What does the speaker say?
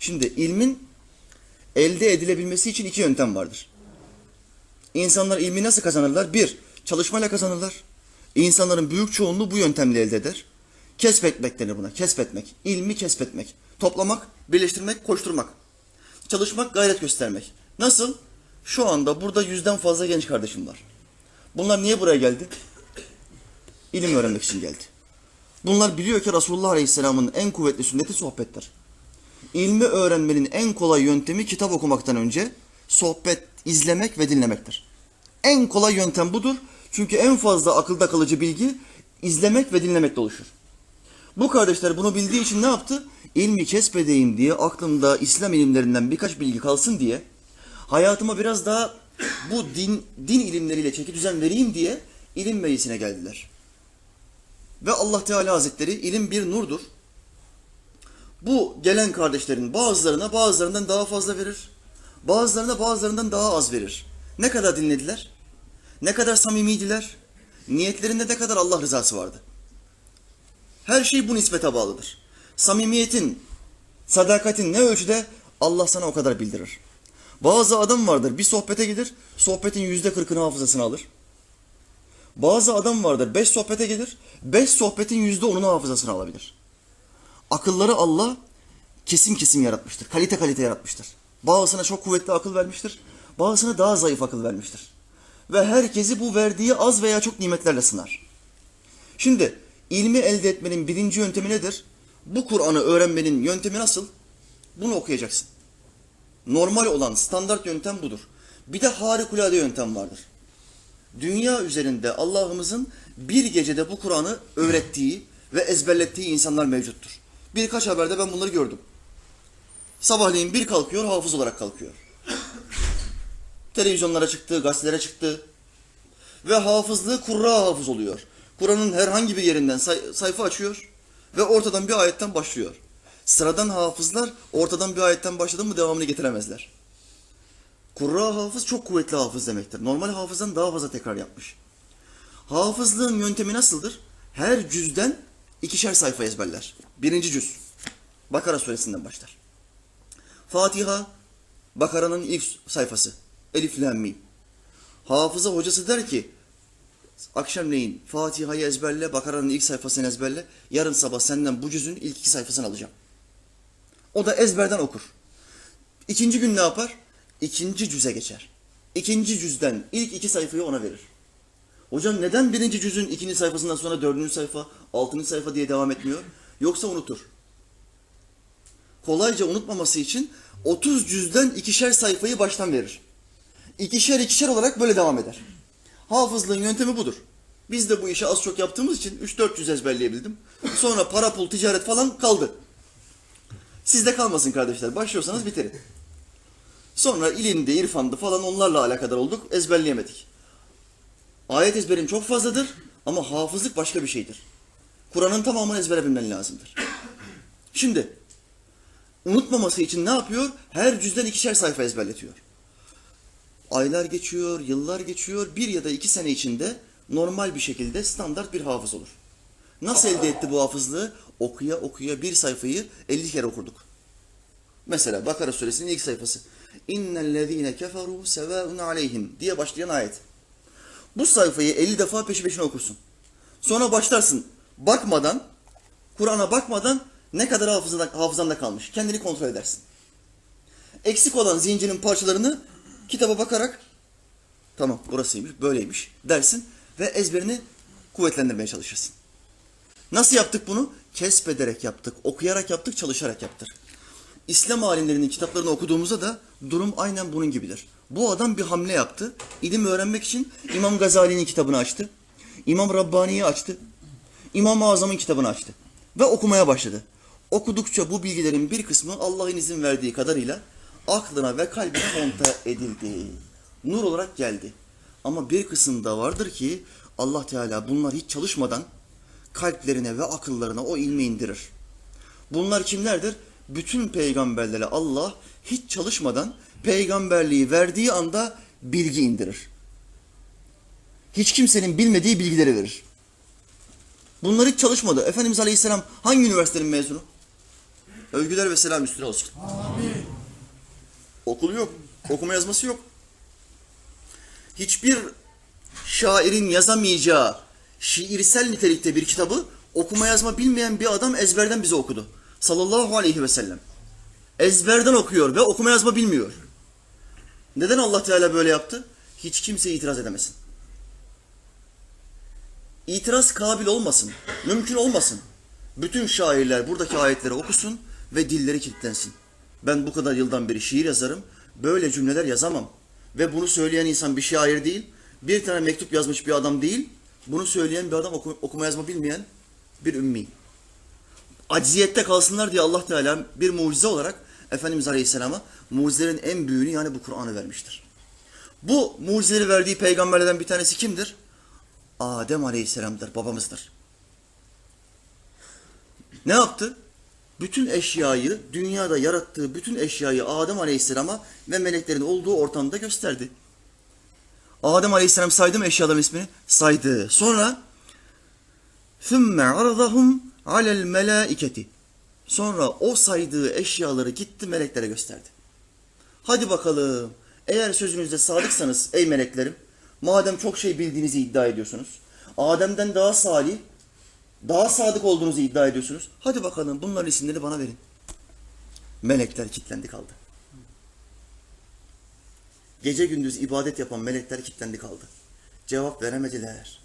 Şimdi ilmin elde edilebilmesi için iki yöntem vardır. İnsanlar ilmi nasıl kazanırlar? Bir, çalışmayla kazanırlar. İnsanların büyük çoğunluğu bu yöntemle elde eder. Kesbetmek denir buna. Kesbetmek. İlmi kesbetmek. Toplamak, birleştirmek, koşturmak. Çalışmak, gayret göstermek. Nasıl? Şu anda burada yüzden fazla genç kardeşim var. Bunlar niye buraya geldi? İlim öğrenmek için geldi. Bunlar biliyor ki Resulullah Aleyhisselam'ın en kuvvetli sünneti sohbettir. İlmi öğrenmenin en kolay yöntemi kitap okumaktan önce sohbet, izlemek ve dinlemektir. En kolay yöntem budur. Çünkü en fazla akılda kalıcı bilgi izlemek ve dinlemekle oluşur. Bu kardeşler bunu bildiği için ne yaptı? İlmi kesbedeyim diye aklımda İslam ilimlerinden birkaç bilgi kalsın diye hayatıma biraz daha bu din din ilimleriyle çeki düzen vereyim diye ilim meclisine geldiler. Ve Allah Teala Hazretleri ilim bir nurdur. Bu gelen kardeşlerin bazılarına bazılarından daha fazla verir. Bazılarına bazılarından daha az verir. Ne kadar dinlediler? Ne kadar samimiydiler? Niyetlerinde ne kadar Allah rızası vardı? Her şey bu nispete bağlıdır. Samimiyetin, sadakatin ne ölçüde Allah sana o kadar bildirir. Bazı adam vardır bir sohbete gelir, sohbetin yüzde kırkını hafızasına alır. Bazı adam vardır beş sohbete gelir, beş sohbetin yüzde onunu hafızasına alabilir. Akılları Allah kesim kesim yaratmıştır, kalite kalite yaratmıştır. Bazısına çok kuvvetli akıl vermiştir, bazısına daha zayıf akıl vermiştir. Ve herkesi bu verdiği az veya çok nimetlerle sınar. Şimdi ilmi elde etmenin birinci yöntemi nedir? Bu Kur'an'ı öğrenmenin yöntemi nasıl? Bunu okuyacaksın. Normal olan standart yöntem budur. Bir de harikulade yöntem vardır. Dünya üzerinde Allah'ımızın bir gecede bu Kur'an'ı öğrettiği ve ezberlettiği insanlar mevcuttur. Birkaç haberde ben bunları gördüm. Sabahleyin bir kalkıyor, hafız olarak kalkıyor. Televizyonlara çıktı, gazetelere çıktı. Ve hafızlığı kurra hafız oluyor. Kur'an'ın herhangi bir yerinden say- sayfa açıyor ve ortadan bir ayetten başlıyor. Sıradan hafızlar ortadan bir ayetten başladı mı devamını getiremezler. Kurra hafız çok kuvvetli hafız demektir. Normal hafızdan daha fazla tekrar yapmış. Hafızlığın yöntemi nasıldır? Her cüzden ikişer sayfa ezberler. Birinci cüz. Bakara suresinden başlar. Fatiha, Bakara'nın ilk sayfası. Elif, Lam. Hafıza hocası der ki, akşamleyin Fatiha'yı ezberle, Bakara'nın ilk sayfasını ezberle. Yarın sabah senden bu cüzün ilk iki sayfasını alacağım. O da ezberden okur. İkinci gün ne yapar? İkinci cüze geçer. İkinci cüzden ilk iki sayfayı ona verir. Hocam neden birinci cüzün ikinci sayfasından sonra dördüncü sayfa, altıncı sayfa diye devam etmiyor? Yoksa unutur. Kolayca unutmaması için 30 cüzden ikişer sayfayı baştan verir. İkişer ikişer olarak böyle devam eder. Hafızlığın yöntemi budur. Biz de bu işi az çok yaptığımız için 3-4 yüz ezberleyebildim. Sonra para pul ticaret falan kaldı. Sizde kalmasın kardeşler. Başlıyorsanız bitirin. Sonra ilimde, irfandı falan onlarla alakadar olduk. Ezberleyemedik. Ayet ezberim çok fazladır ama hafızlık başka bir şeydir. Kur'an'ın tamamını ezbere bilmen lazımdır. Şimdi unutmaması için ne yapıyor? Her cüzden ikişer sayfa ezberletiyor. Aylar geçiyor, yıllar geçiyor. Bir ya da iki sene içinde normal bir şekilde standart bir hafız olur. Nasıl elde etti bu hafızlığı? Okuya okuya bir sayfayı 50 kere okurduk. Mesela Bakara suresinin ilk sayfası. İnnellezîne keferû sevâun aleyhim diye başlayan ayet. Bu sayfayı 50 defa peşi peşine okursun. Sonra başlarsın bakmadan, Kur'an'a bakmadan ne kadar hafızanda, hafızanda kalmış. Kendini kontrol edersin. Eksik olan zincirin parçalarını kitaba bakarak tamam burasıymış, böyleymiş dersin ve ezberini kuvvetlendirmeye çalışırsın. Nasıl yaptık bunu? Kesbederek yaptık, okuyarak yaptık, çalışarak yaptık. İslam alimlerinin kitaplarını okuduğumuzda da durum aynen bunun gibidir. Bu adam bir hamle yaptı. İlim öğrenmek için İmam Gazali'nin kitabını açtı. İmam Rabbani'yi açtı. İmam-ı Azam'ın kitabını açtı. Ve okumaya başladı. Okudukça bu bilgilerin bir kısmı Allah'ın izin verdiği kadarıyla aklına ve kalbine monte edildi. Nur olarak geldi. Ama bir kısım da vardır ki Allah Teala bunlar hiç çalışmadan kalplerine ve akıllarına o ilmi indirir. Bunlar kimlerdir? Bütün peygamberlere Allah hiç çalışmadan peygamberliği verdiği anda bilgi indirir. Hiç kimsenin bilmediği bilgileri verir. Bunlar hiç çalışmadı. Efendimiz Aleyhisselam hangi üniversitenin mezunu? Övgüler ve selam üstüne olsun. Okul yok. Okuma yazması yok. Hiçbir şairin yazamayacağı şiirsel nitelikte bir kitabı okuma yazma bilmeyen bir adam ezberden bize okudu. Sallallahu aleyhi ve sellem. Ezberden okuyor ve okuma yazma bilmiyor. Neden Allah Teala böyle yaptı? Hiç kimse itiraz edemesin. İtiraz kabil olmasın. Mümkün olmasın. Bütün şairler buradaki ayetleri okusun ve dilleri kilitlensin. Ben bu kadar yıldan beri şiir yazarım. Böyle cümleler yazamam. Ve bunu söyleyen insan bir şair değil. Bir tane mektup yazmış bir adam değil. Bunu söyleyen bir adam oku- okuma yazma bilmeyen bir ümmi. Acziyette kalsınlar diye Allah Teala bir mucize olarak Efendimiz Aleyhisselam'a mucizelerin en büyüğünü yani bu Kur'an'ı vermiştir. Bu mucizeleri verdiği peygamberlerden bir tanesi kimdir? Adem Aleyhisselam'dır, babamızdır. Ne yaptı? Bütün eşyayı, dünyada yarattığı bütün eşyayı Adem Aleyhisselam'a ve meleklerin olduğu ortamda gösterdi. Adem Aleyhisselam saydı mı eşyaların ismini? Saydı. Sonra ثُمَّ عَرَضَهُمْ عَلَى الْمَلَائِكَةِ Sonra o saydığı eşyaları gitti meleklere gösterdi. Hadi bakalım. Eğer sözünüzde sadıksanız ey meleklerim, madem çok şey bildiğinizi iddia ediyorsunuz, Adem'den daha salih, daha sadık olduğunuzu iddia ediyorsunuz. Hadi bakalım bunların isimlerini bana verin. Melekler kilitlendi kaldı. Gece gündüz ibadet yapan melekler kilitlendi kaldı. Cevap veremediler.